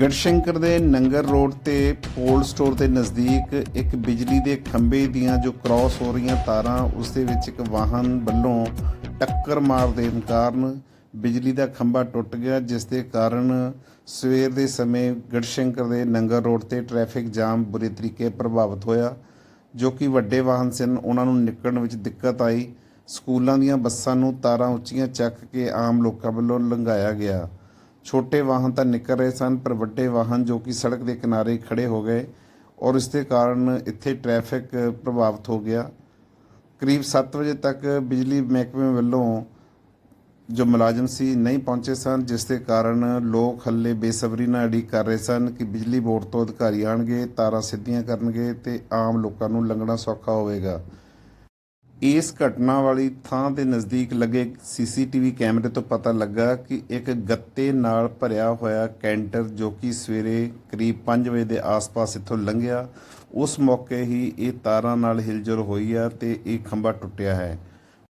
ਗੜਸ਼ੰਕਰ ਦੇ ਨੰਗਰ ਰੋਡ ਤੇ ਪੋਲ ਸਟੋਰ ਦੇ ਨਜ਼ਦੀਕ ਇੱਕ ਬਿਜਲੀ ਦੇ ਖੰਭੇ ਦੀਆਂ ਜੋ ਕ੍ਰਾਸ ਹੋ ਰਹੀਆਂ ਤਾਰਾਂ, ਉਸ ਦੇ ਵਿੱਚ ਇੱਕ ਵਾਹਨ ਵੱਲੋਂ ਟੱਕਰ ਮਾਰ ਦੇਣ ਕਾਰਨ ਬਿਜਲੀ ਦਾ ਖੰਭਾ ਟੁੱਟ ਗਿਆ, ਜਿਸ ਦੇ ਕਾਰਨ ਸਵੇਰ ਦੇ ਸਮੇਂ ਗੜਸ਼ੰਕਰ ਦੇ ਨੰਗਰ ਰੋਡ ਤੇ ਟ੍ਰੈਫਿਕ ਜਾਮ ਬੁਰੇ ਤਰੀਕੇ ਪ੍ਰਭਾਵਿਤ ਹੋਇਆ, ਜੋ ਕਿ ਵੱਡੇ ਵਾਹਨ ਸਨ। ਉਹਨਾਂ ਨੂੰ ਨਿਕਲਣ ਵਿੱਚ ਦਿੱਕਤ ਆਈ। ਸਕੂਲਾਂ ਦੀਆਂ ਬੱਸਾਂ ਨੂੰ ਤਾਰਾਂ ਉੱਚੀਆਂ ਚੱਕ ਕੇ ਆਮ ਲੋਕਾਂ ਵੱਲੋਂ ਲੰਘਾਇਆ ਗਿਆ। ਛੋਟੇ ਵਾਹਨ ਤਾਂ ਨਿਕਲ ਰਹੇ ਸਨ, ਪਰ ਵੱਡੇ ਵਾਹਨ ਜੋ ਕਿ ਸੜਕ ਦੇ ਕਿਨਾਰੇ ਖੜੇ ਹੋ ਗਏ ਔਰ ਇਸ ਦੇ ਕਾਰਨ ਇੱਥੇ ਟ੍ਰੈਫਿਕ ਪ੍ਰਭਾਵਿਤ ਹੋ ਗਿਆ। ਕਰੀਬ 7 ਵਜੇ ਤੱਕ ਬਿਜਲੀ ਮਹਿਕਮੇ ਵੱਲੋਂ ਜੋ ਮੁਲਾਜ਼ਮ ਸੀ ਨਹੀਂ ਪਹੁੰਚੇ ਸਨ, ਜਿਸ ਦੇ ਕਾਰਨ ਲੋਕ ਹੱਲੇ ਬੇਸਬਰੀ ਨਾਲ ਉਡੀਕ ਕਰ ਰਹੇ ਸਨ ਕਿ ਬਿਜਲੀ ਬੋਰਡ ਤੋਂ ਅਧਿਕਾਰੀ ਆਣਗੇ ਤਾਰਾਂ ਸਿੱਧੀਆਂ ਕਰਨਗੇ ਤੇ ਆਮ ਲੋਕਾਂ ਨੂੰ ਲੰਘਣਾ ਸੌਖਾ ਹੋਵੇਗਾ। ਇਸ ਘਟਨਾ ਵਾਲੀ ਥਾਂ ਦੇ ਨਜ਼ਦੀਕ ਲੱਗੇ ਸੀਸੀਟੀਵੀ ਕੈਮਰੇ ਤੋਂ ਪਤਾ ਲੱਗਾ ਕਿ ਇੱਕ ਗੱਤੇ ਨਾਲ ਭਰਿਆ ਹੋਇਆ ਕੈਂਟਰ ਜੋ ਕਿ ਸਵੇਰੇ ਕਰੀਬ 5 ਵਜੇ ਦੇ ਆਸ-ਪਾਸ ਇੱਥੋਂ ਲੰਘਿਆ, ਉਸ ਮੌਕੇ ਹੀ ਇਹ ਤਾਰਾਂ ਨਾਲ ਹਿਲਜੁਲ ਹੋਈ ਆ ਤੇ ਇਹ ਖੰਭਾ ਟੁੱਟਿਆ ਹੈ।